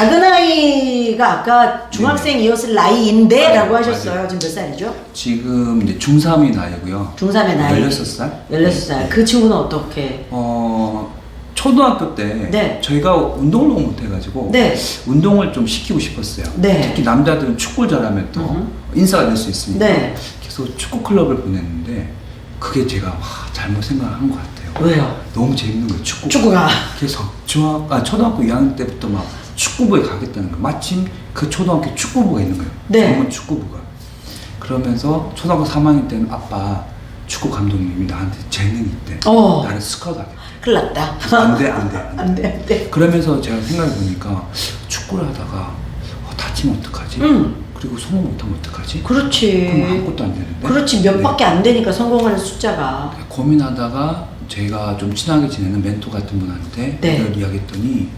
작은 아이가 아까 중학생이었을 나이인데라고 하셨어요. 지금 몇 살이죠? 지금 이제 중3이 나이고요. 중3의 나이. 16살? 16살. 그 친구는 어떻게? 어, 초등학교 때 네. 저희가 운동을 너무 못해가지고 네. 운동을 좀 시키고 싶었어요. 네. 특히 남자들은 축구를 잘하면 또 음흠. 인싸가 될 수 있으니까 네. 그래서 축구 클럽을 보냈는데 그게 제가 와, 잘못 생각한 것 같아요. 왜요? 너무 재밌는 거예요, 축구. 축구가. 그래서 중학, 아, 초등학교 2학년 때부터 막 축구부에 가겠다는 거예요. 마침 그 초등학교 축구부가 있는 거예요. 네. 전문 축구부가. 그러면서 초등학교 3학년 때는 아빠 축구 감독님이 나한테 재능이 있대. 어. 나를 스카우트하게. 큰일 났다. 안 돼, 안 돼, 안 돼. 안 돼, 안 돼. 그러면서 제가 생각해 보니까 축구를 하다가 어, 다치면 어떡하지? 응. 그리고 성공 못하면 어떡하지? 그렇지. 그럼 아무것도 안 되는데. 그렇지. 몇 네. 밖에 안 되니까 성공하는 숫자가. 고민하다가 제가 좀 친하게 지내는 멘토 같은 분한테 네. 이걸 이야기했더니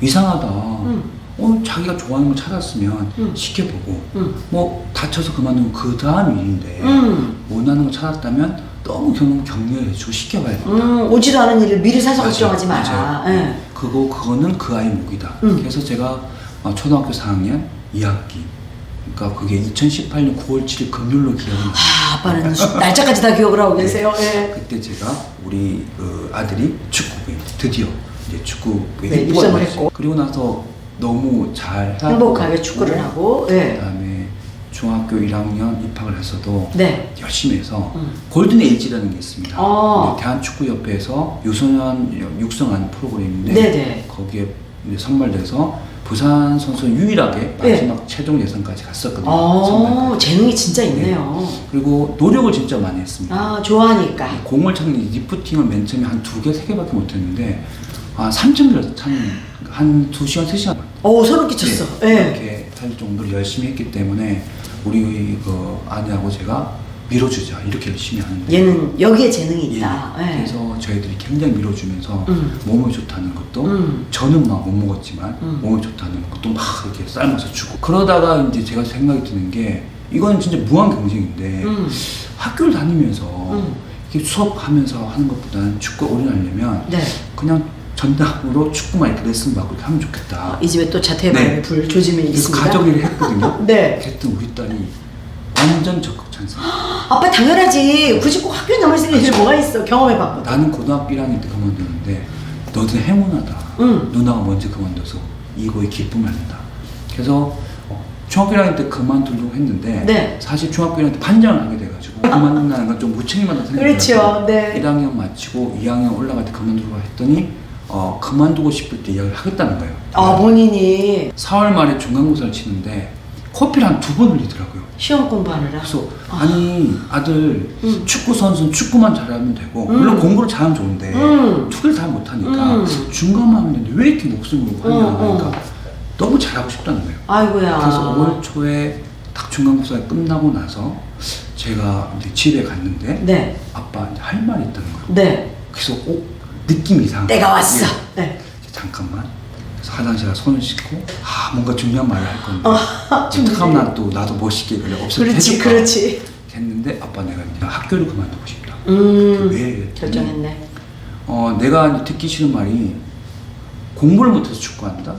이상하다. 응. 어, 자기가 좋아하는 거 찾았으면 응. 시켜보고 응. 뭐 다쳐서 그만두면 그 다음 일인데 응. 원하는 거 찾았다면 너무 경, 격려해주고 시켜봐야 돼. 음, 오지도 않은 일을 미리 사서 맞아요. 걱정하지 마라. 맞아요. 예. 그거 그거는 그 아이 목이다. 응. 그래서 제가 어, 초등학교 4학년 2학기 그러니까 그게 2018년 9월 7일 금요일로 기억이 나요. 아, 아빠는 수- 날짜까지 다 기억을 하고 계세요. 예. 그때 제가 우리 그 아들이 축구부에 드디어 이제 축구부에 네, 입부가 입성을 됐어요. 했고. 그리고 나서 너무 잘 행복하게 축구를 하고. 예. 그다음에 중학교 1학년 입학을 했어도 네. 열심히 해서 음. 골든 에이지라는 게 있습니다. 어. 근데 대한축구협회에서 유소년 육성하는 프로그램인데 네네. 거기에 이제 선발돼서 부산 선수 유일하게 네. 마지막 최종 예선까지 갔었거든요. 어, 선발까지. 재능이 진짜 있네요. 그리고 노력을 진짜 많이 했습니다. 아, 좋아하니까. 공을 찾는 리프팅을 맨 처음에 한 두 개, 세 개밖에 못했는데 아 3천 개를 찾는 한2 시간, 3 시간 오, 소름 끼쳤어. 예. 이렇게 할 정도로 열심히 했기 때문에 우리 그 아내하고 제가 밀어주자 이렇게 열심히 하는데 얘는 여기에 재능이 예, 있다. 예. 그래서 저희들이 굉장히 밀어주면서 음. 몸에 좋다는 것도 음. 저는 막 못 먹었지만 음. 몸에 좋다는 것도 막 이렇게 삶아서 주고 그러다가 이제 제가 생각이 드는 게 이건 진짜 무한 경쟁인데 음. 학교를 다니면서 음. 이렇게 수업하면서 하는 것보다는 축구에 올인하려면 네. 그냥 전담으로 축구만 이렇게 레슨 받고 이렇게 하면 좋겠다. 이 집에 또 자퇴방의 네. 불 조짐이 그래서 있습니다. 가족 일을 했거든요. 네. 그랬더니 우리 딸이 완전 적극 찬성. 아빠 당연하지. 굳이 꼭 학교에 남을 수 있는 일 뭐가 있어. 경험해봤거든. 나는 고등학교 1학년 때 그만두는데 너들 행운하다. 응. 누나가 먼저 그만둬서 이거에 기쁨을 한다. 그래서 어, 중학교 1학년 때 그만두려고 했는데 네. 사실 중학교 1학년 때 반장을 하게 돼가지고 그만둔다는 건 좀 무책임하다 생각이 그렇죠. 들어서 네. 1학년 마치고 2학년 올라갈 때 그만두려고 했더니 어, 그만두고 싶을 때 이야기를 하겠다는 거예요. 아, 본인이 4월 말에 중간고사를 치는데 커피를 한 두 번 흘리더라고요. 시험 공부하느라. 그래서 아니 아들 음. 축구 선수는 축구만 잘하면 되고 음. 물론 공부를 잘하면 좋은데 음. 투기를 잘 못하니까 음. 중간만 하면 되는데 왜 이렇게 목숨 걸고 하냐 어, 어. 그러니까 너무 잘하고 싶다는 거예요. 아이고야. 그래서 5월 초에 딱 중간고사가 끝나고 나서 제가 이제 집에 갔는데 네. 아빠 이제 할 말이 있다는 거예요. 네. 그래서 어 느낌이 이상. 때가 왔어. 네. 잠깐만. 그래서 화장실에 손을 씻고 아 뭔가 중요한 말을 할 건데 아, 어떻게 하면 난 또 나도 멋있게 그래 없을 그렇지, 해줄까? 그렇지. 했는데 아빠 내가 이제 학교를 그만두고 싶다. 음. 왜? 결정했네. 어 내가 듣기 싫은 말이 공부를 못해서 축구한다.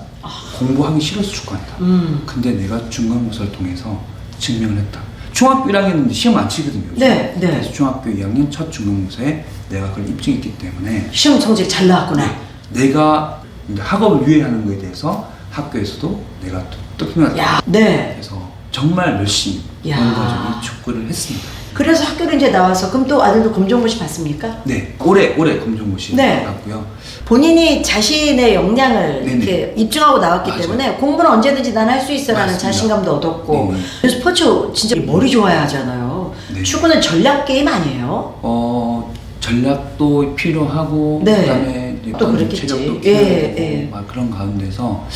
공부하기 싫어서 축구한다. 아. 음. 근데 내가 중간고사를 통해서 증명을 했다. 중학교 1학년은 시험 안 치거든요. 네, 네. 그래서 중학교 2학년 첫 중간고사에 내가 그걸 입증했기 때문에 시험 성적 잘 나왔구나. 네, 내가 이제 학업을 유예하는 거에 대해서 학교에서도 내가 또 뜻을 야, 네. 그래서 정말 열심히 야. 공부하고 축구를 했습니다. 그래서 학교를 이제 나와서 그럼 또 아들도 검정고시 봤습니까? 네, 올해 올해 검정고시 네. 받았고요. 본인이 자신의 역량을 네네. 이렇게 입증하고 나왔기 맞아요. 때문에 공부는 언제든지 난 할 수 있어라는 맞습니다. 자신감도 얻었고 네네. 스포츠 진짜 머리 좋아야 하잖아요. 네. 축구는 전략 게임 아니에요? 어 전략도 필요하고 네. 그다음에 이제 또 그랬겠지. 체력도 예, 필요하고 예. 막 그런 가운데서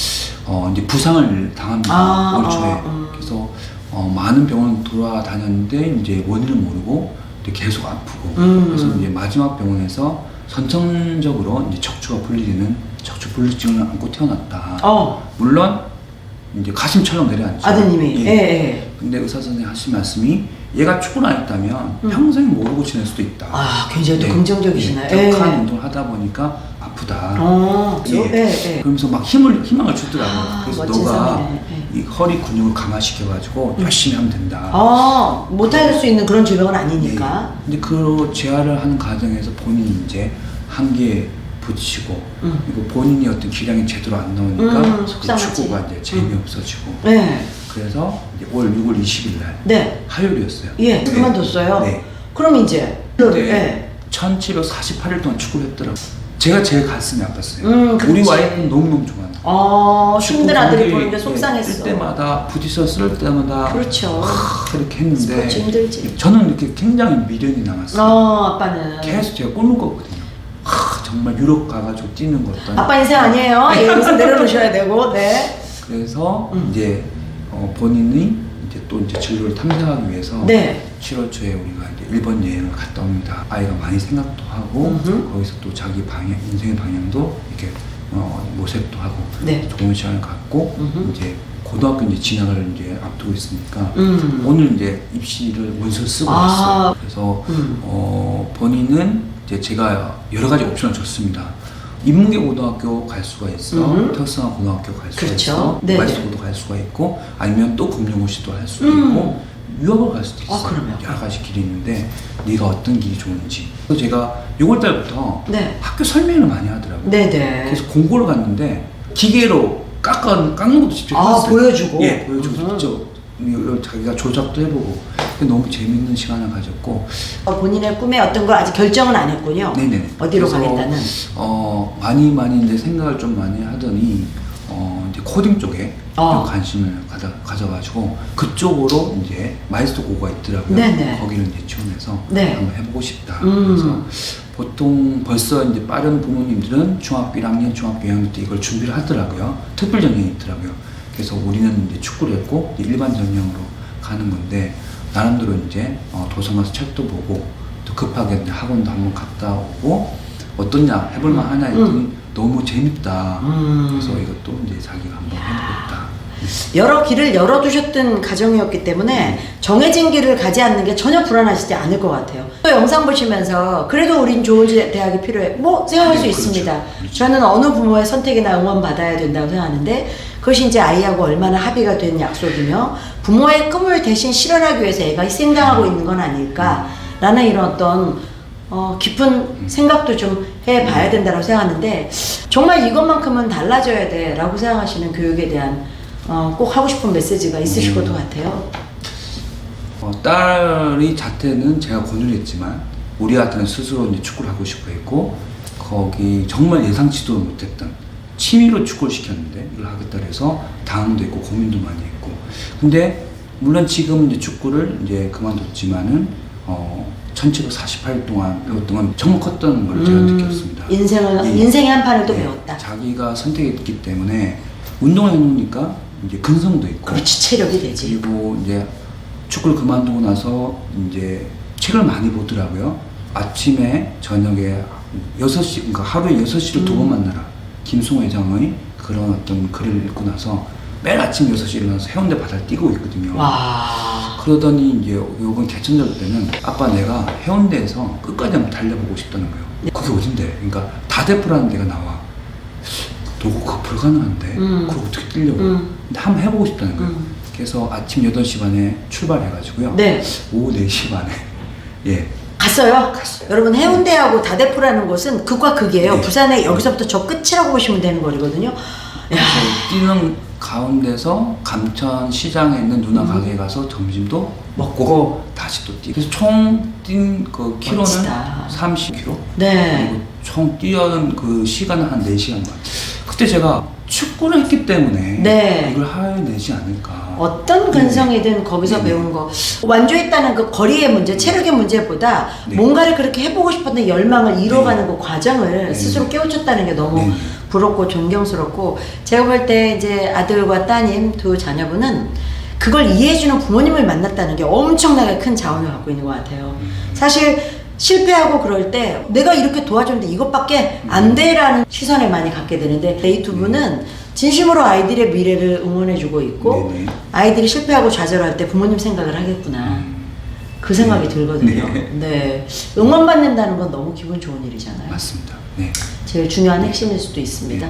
어 이제 부상을 당합니다 아, 올 초에 아, 음. 그래서 어 많은 병원 돌아다녔는데 이제 원인을 모르고 계속 아프고 음. 그래서 이제 마지막 병원에서 선천적으로 이제 척추가 분리되는 척추 분리증을 안고 태어났다. 어, 물론 이제 가슴철렁 내려앉죠. 아드님이. 예, 예. 예. 근데 의사 선생님 하신 말씀이 얘가 축구를 안 했다면 평생 모르고 지낼 수도 있다. 음. 아, 굉장히 또 네. 긍정적이시네요. 네, 격한 예. 운동을 하다 보니까 아프다. 어, 예. 예, 예. 그러면서 막 힘을 희망을 주더라고요. 아, 그래서 멋진 너가 사람이네. 예. 이 허리 근육을 강화시켜가지고 열심히 하면 된다. 아, 못할 수 있는 그런 질병은 아니니까. 네. 근데 그 재활을 하는 과정에서 본인이 이제 한계에 부딪히고 음. 그리고 본인이 어떤 기량이 제대로 안 나오니까 음, 속상하지. 축구가 이제 재미없어지고 네. 그래서 이제 올 6월 20일 날 네. 화요일이었어요. 예, 네. 그만뒀어요. 네. 그럼 이제. 예. 1748일 동안 축구를 했더라고요. 제가 제일 가슴이 아팠어요. 음, 우리 그렇지. 와이프는 너무너무 좋아하는. 어, 힘든 아들이 보는 게뛸 속상했어. 때마다 부딪혀 쓸 때마다 그렇죠. 하, 이렇게 했는데 스포츠 힘들지. 저는 이렇게 굉장히 미련이 남았어요. 어, 아빠는. 계속 제가 꿈을 꿨거든요. 하, 정말 유럽 가가지고 뛰는 것 어떤 아빠 인생 아니에요. 예, 여기서 내려놓으셔야 되고, 네. 그래서 음. 이제 어, 본인이 이제 또 이제 진로를 탐색하기 위해서 네. 7월 초에 우리가 이제 일본 여행을 갔다 옵니다. 아이가 많이 생각도 하고 음흠. 거기서 또 자기 방향 인생의 방향도 이렇게 어, 모색도 하고 네. 좋은 시간을 갖고 음흠. 이제 고등학교 이제 진학을 이제 앞두고 있으니까 음. 오늘 이제 입시를 문서 쓰고 아. 있어요. 그래서 음. 어, 본인은 이제 제가 여러 가지 옵션을 줬습니다. 인문계 고등학교 갈 수가 있어, 음. 특성화 고등학교 갈 수가 그렇죠. 있어, 네네. 마이스고도 갈 수가 있고, 아니면 또 금융고시도 할 수도 음. 있고, 유학을 갈 수도 있어. 아, 그러면? 여러 가지 길이 있는데 네가 어떤 길이 좋은지. 그래서 제가 6월 달부터 네. 학교 설명을 많이 하더라고요. 네네. 그래서 공고를 갔는데 기계로 깎아 깎는 것도 직접 아, 해봤어요. 보여주고? 예, 보여주고 음. 직접 자기가 조작도 해보고 너무 재밌는 시간을 가졌고 어, 본인의 꿈에 어떤 걸 아직 결정은 안 했군요. 네네. 어디로 그래서, 가겠다는. 어 많이 많이 이제 생각을 좀 많이 하더니 어 이제 코딩 쪽에 어. 좀 관심을 가져 가져가지고 그쪽으로 이제 마이스터 고가 있더라고요. 네네. 거기를 이제 지원해서 네. 한번 해보고 싶다. 음. 그래서 보통 벌써 이제 빠른 부모님들은 중학교 1학년, 중학교 2학년 때 이걸 준비를 하더라고요. 특별 전형이 있더라고요. 그래서 우리는 이제 축구를 했고 일반 전형으로 가는 건데 나름대로 이제 어, 도서 가서 책도 보고 또 급하게 이제 학원도 한번 갔다 오고 어떻냐 해볼만 하냐 했더니 너무 재밌다. 음. 그래서 이것도 이제 자기가 한번 해보겠다. 여러 길을 열어두셨던 가정이었기 때문에 정해진 길을 가지 않는 게 전혀 불안하시지 않을 것 같아요. 또 영상 보시면서 그래도 우린 좋은 지- 대학이 필요해. 뭐 생각할 수 네, 그렇죠. 있습니다. 그렇죠. 저는 어느 부모의 선택이나 응원 받아야 된다고 생각하는데 그것이 이제 아이하고 얼마나 합의가 된 약속이며 부모의 꿈을 대신 실현하기 위해서 애가 희생당하고 있는 건 아닐까라는 이런 어떤 어, 깊은 생각도 좀 해봐야 된다고 생각하는데 정말 이것만큼은 달라져야 돼라고 생각하시는 교육에 대한 어, 꼭 하고 싶은 메시지가 있으실 음. 것도 같아요. 어, 딸이 자퇴는 제가 권유했지만 우리 아들은 스스로 이제 축구를 하고 싶어 했고 거기 정말 예상치도 못했던 취미로 축구를 시켰는데 이걸 하겠다 그래서 당황도 있고 고민도 많이 했고 근데 물론 지금 이제 축구를 이제 그만뒀지만은 어 1748일 동안 배웠던 건 정말 컸다는 걸 제가 음, 느꼈습니다. 인생을 예. 인생의 한 판을 또 예, 배웠다. 자기가 선택했기 때문에 운동을 해놓으니까 이제 근성도 있고 그렇지 체력이 되지. 그리고 이제 축구를 그만두고 나서 이제 책을 많이 보더라고요. 아침에 저녁에 6시, 그러니까 하루에 6시를 두번 만나라. 김승호 회장의 그런 어떤 글을 읽고 나서 매일 아침 6시 일어나서 해운대 바다를 뛰고 있거든요. 와. 그러더니 이제 요번 개천절 때는 아빠 내가 해운대에서 끝까지 한번 달려보고 싶다는 거예요. 그게 어딘데? 그러니까 다대포라는 데가 나와. 그거 불가능한데 음. 그걸 어떻게 뛰려고? 음. 근데 한번 해보고 싶다는 거예요. 음. 그래서 아침 8시 반에 출발해가지고요. 네. 오후 4시 반에 예 갔어요? 갔어요. 여러분 해운대하고 다대포라는 곳은 극과 극이에요. 네. 부산의 여기서부터 저 끝이라고 보시면 되는 거리거든요. 야. 뛰는 가운데서 감천 시장에 있는 누나 가게에 가서 점심도 음. 먹고. 다시 또 뛰고 그래서 총 뛴 그 키로는 멋지다. 30km 네. 그리고 총 뛰어는 그 시간은 한 4시간 반 그때 제가 축구를 했기 때문에 네. 이걸 해내지 않을까 어떤 근성이든 거기서 네. 배운 거 완주했다는 그 거리의 문제, 체력의 문제보다 네. 뭔가를 그렇게 해보고 싶었던 열망을 이뤄가는 그 과정을 네. 스스로 깨우쳤다는 게 너무 네. 부럽고 존경스럽고 제가 볼 때 이제 아들과 따님 두 자녀분은 그걸 이해해주는 부모님을 만났다는 게 엄청나게 큰 자원을 갖고 있는 것 같아요. 음. 사실 실패하고 그럴 때 내가 이렇게 도와줬는데 이것밖에 안 돼라는 시선을 많이 갖게 되는데 이 두 분은 진심으로 아이들의 미래를 응원해주고 있고 네네. 아이들이 실패하고 좌절할 때 부모님 생각을 하겠구나. 음. 그 생각이 네. 들거든요. 네. 네. 응원받는다는 건 너무 기분 좋은 일이잖아요. 맞습니다. 네. 제일 중요한 핵심일 수도 있습니다.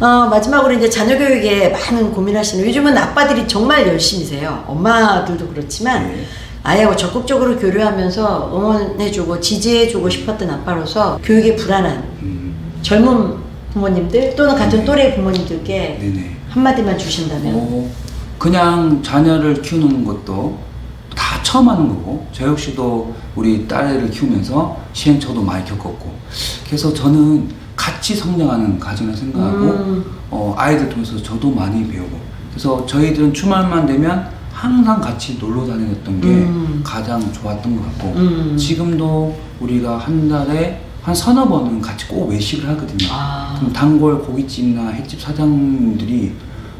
어, 마지막으로 이제 자녀 교육에 많은 고민하시는 요즘은 아빠들이 정말 열심히세요. 엄마들도 그렇지만 네. 아이하고 적극적으로 교류하면서 응원해주고 지지해주고 싶었던 아빠로서 교육에 불안한 음, 젊은 부모님들 또는 같은 네. 또래 부모님들께 네네. 한마디만 주신다면 어, 그냥 자녀를 키우는 것도 다 처음 하는 거고 저 역시도 우리 딸을 키우면서 시행착오도 많이 겪었고 그래서 저는 같이 성장하는 가정을 생각하고 음. 어, 아이들 통해서 저도 많이 배우고 그래서 저희들은 주말만 되면 항상 같이 놀러 다녔던 게 음. 가장 좋았던 것 같고 음. 지금도 우리가 한 달에 한 서너 번은 같이 꼭 외식을 하거든요. 아. 그럼 단골 고깃집이나 횟집 사장님들이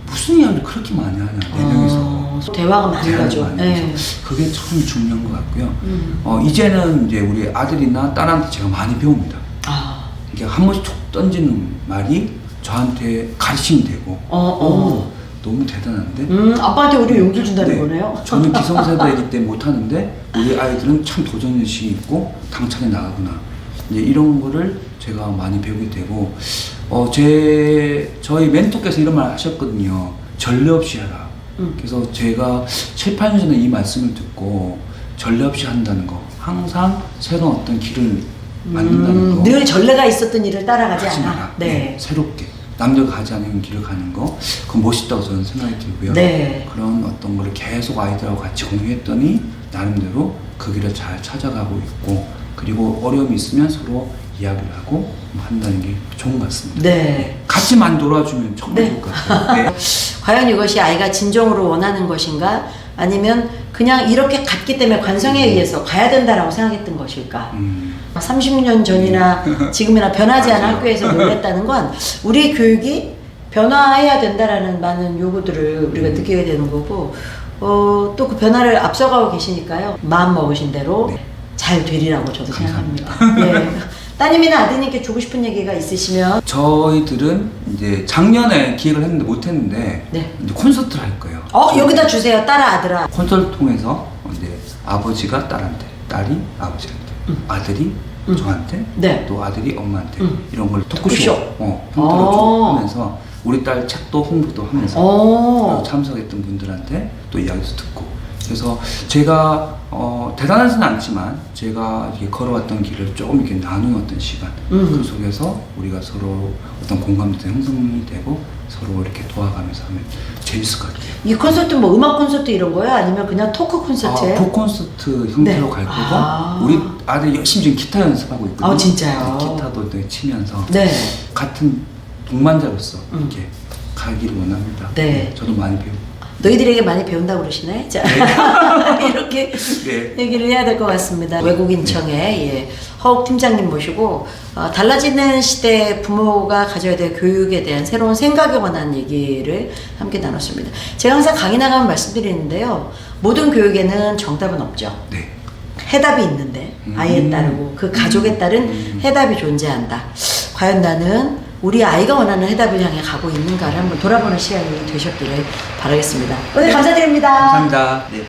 무슨 이야기를 그렇게 많이 하냐 네 명이서 어, 대화가 많은 대화를 거죠. 많이 네. 해서 그게 참 중요한 것 같고요. 음. 어, 이제는 이제 우리 아들이나 딸한테 제가 많이 배웁니다. 아. 이게 한 번씩 툭 던지는 말이 저한테 가르침이 되고 어, 어. 오, 너무 대단한데 음, 아빠한테 우리 용기를 준다는 네. 거네요. 저는 기성세대이기 때문에 못하는데 우리 아이들은 참 도전의식이 있고 당차게 나가구나. 이제 이런 거를 제가 많이 배우게 되고 어, 제 저희 멘토께서 이런 말 하셨거든요. 전례 없이 하라. 음. 그래서 제가 7, 8년 전에 이 말씀을 듣고 전례 없이 한다는 거 항상 새로운 어떤 길을 만든다는 음, 거 늘 전례가 있었던 일을 따라가지 않아. 마라. 네. 새롭게 남들 가지 않은 길을 가는 거 그건 멋있다고 저는 생각이 들고요. 네. 그런 어떤 거를 계속 아이들하고 같이 공유했더니 나름대로 그 길을 잘 찾아가고 있고 그리고 어려움이 있으면 서로 이야기를 하고 한다는 게 좋은 것 같습니다. 네. 같이 많이 놀아주면 정말 네. 좋을 것 같아요. 네. 과연 이것이 아이가 진정으로 원하는 것인가? 아니면 그냥 이렇게 갔기 때문에 관성에 의해서 가야 된다라고 생각했던 것일까? 음, 30년 전이나 지금이나 변하지 않은. 학교에서 놀랬다는 건 우리 교육이 변화해야 된다라는 많은 요구들을 우리가 음. 느끼게 되는 거고 어, 또 그 변화를 앞서가고 계시니까요 마음 먹으신 대로 네. 잘 되리라고 저도 감사합니다. 생각합니다. 네. 따님이나 아드님께 주고 싶은 얘기가 있으시면 저희들은 이제 작년에 기획을 했는데 못했는데 네. 이제 콘서트를 할 거예요. 어 저희 여기다 주세요 딸아 아들아 콘서트를 통해서 이제 아버지가 딸한테, 딸이 아버지한테, 아들이 음. 저한테, 네. 또 아들이 엄마한테 음. 이런 걸 토크쇼, 토크쇼. 어, 형태로 어. 쭉 하면서 우리 딸 책도 홍보도 하면서 오. 참석했던 분들한테 또 이야기도 듣고 그래서 제가 어, 대단하지는 않지만 제가 이렇게 걸어왔던 길을 조금 이렇게 나누는 어떤 시간 음. 그 속에서 우리가 서로 어떤 공감도 형성이 되고 서로 이렇게 도와가면서 하면 재밌을 것 같아요. 이 콘서트 뭐 음악 콘서트 이런 거예요? 아니면 그냥 토크 콘서트예요? 아, 북콘서트 형태로 네. 갈 거고 아. 우리 아들 열심히 지금 기타 연습하고 있거든요. 아, 진짜요? 네, 기타도 되게 치면서 네. 같은 동반자로서 음. 이렇게 가기를 원합니다. 네. 저도 많이 배우고. 너희들에게 많이 배운다고 그러시네. 자, 이렇게 네. 얘기를 해야 될 것 같습니다. 외국인청의 예, 허욱 팀장님 모시고 어, 달라지는 시대 부모가 가져야 될 교육에 대한 새로운 생각에 관한 얘기를 함께 나눴습니다. 제가 항상 강의 나가면 말씀드리는데요. 모든 교육에는 정답은 없죠. 네. 해답이 있는데 아이에 음. 따르고 그 가족에 따른 음. 해답이 존재한다. 과연 나는 우리 아이가 원하는 해답을 향해 가고 있는가를 한번 돌아보는 시간이 되셨기를 바라겠습니다. 오늘 감사드립니다. 감사합니다. 네.